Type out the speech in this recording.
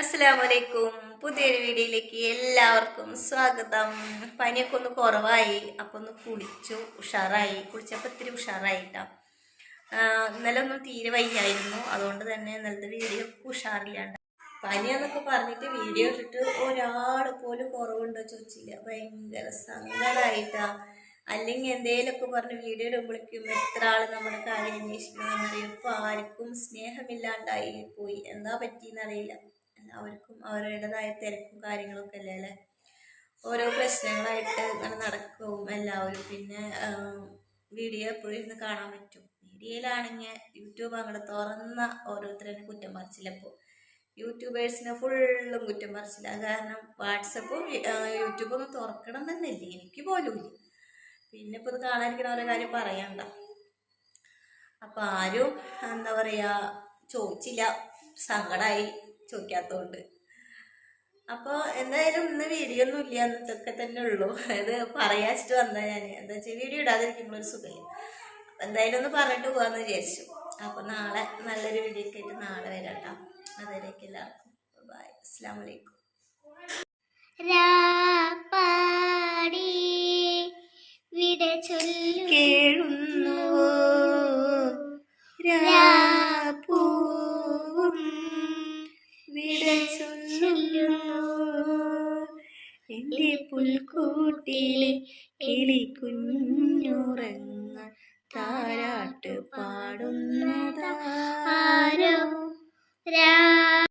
അസ്സലാമലൈക്കും പുതിയൊരു വീഡിയോയിലേക്ക് എല്ലാവർക്കും സ്വാഗതം. പനിയൊക്കെ ഒന്ന് കുറവായി അപ്പൊ ഒന്ന് കുളിച്ചു. ഉഷാറായി. കുളിച്ചപ്പോൾ ഇത്തിരി ഉഷാറായിട്ടാ ഇന്നലെ ഒന്നും തീരെ വയ്യായിരുന്നു. അതുകൊണ്ട് തന്നെ ഇന്നലത്തെ വീഡിയോ ഉഷാറില്ലാണ്ട്. പനിയെന്നൊക്കെ പറഞ്ഞിട്ട് വീഡിയോ ഇട്ടിട്ട് ഒരാൾ പോലും കുറവുണ്ടോ ചോദിച്ചില്ല. ഭയങ്കര സങ്കടമായിട്ടാ അല്ലെങ്കിൽ എന്തേലൊക്കെ പറഞ്ഞ് വീഡിയോ ഇടുമ്പോഴേക്കും എത്ര ആൾ നമ്മുടെ കാര്യം അന്വേഷിക്കണമെന്നറിയും ഇപ്പൊ ആർക്കും സ്നേഹമില്ലാണ്ടായി പോയി. എന്താ പറ്റിയെന്നറിയില്ല. എല്ലാവർക്കും അവരുടേതായ തിരക്കും കാര്യങ്ങളൊക്കെ അല്ലേ അല്ലേ? ഓരോ പ്രശ്നങ്ങളായിട്ട് ഇങ്ങനെ നടക്കും എല്ലാവരും. പിന്നെ വീഡിയോ എപ്പോഴും ഇരുന്ന് കാണാൻ പറ്റും. വീഡിയോയിലാണെങ്കിൽ യൂട്യൂബ് അങ്ങോട്ട് തുറന്ന ഓരോരുത്തരെയും കുറ്റം പറിച്ചില്ലപ്പോൾ യൂട്യൂബേഴ്സിനെ ഫുള്ളും കുറ്റം പറിച്ചില്ല. കാരണം വാട്സപ്പും യൂട്യൂബും ഒന്നും തുറക്കണം തന്നെയില്ല എനിക്ക് പോലും പിന്നെ ഇപ്പോൾ ഇത് കാണാതിരിക്കണ ഓരോ കാര്യം പറയണ്ട. അപ്പം ആരും എന്താ പറയുക ചോദിച്ചില്ല. സങ്കടമായി ചോദിക്കാത്തതുകൊണ്ട് അപ്പോൾ എന്തായാലും ഇന്ന് വീഡിയോ ഒന്നും ഇല്ല എന്നൊക്കെ തന്നെ ഉള്ളൂ. അത് പറയാച്ചിട്ട് വന്നാൽ ഞാൻ എന്താ വെച്ചാൽ വീഡിയോ ഇടാതിരിക്കുമ്പോൾ ഒരു സുഖമില്ല. അപ്പം എന്തായാലും ഒന്ന് പറഞ്ഞിട്ട് പോകാമെന്ന് വിചാരിച്ചു. അപ്പോൾ നാളെ നല്ലൊരു വീഡിയോ ഒക്കെ ആയിട്ട് നാളെ വരാം കേട്ടോ എല്ലാവർക്കും. ബൈ അസ്സാം വലൈക്കും ചൊല്ലുന്നു എന്റെ പുൽക്കൂട്ടിലെ കിളി കുഞ്ഞുറങ്ങ താരാട്ട് പാടുന്നതാ.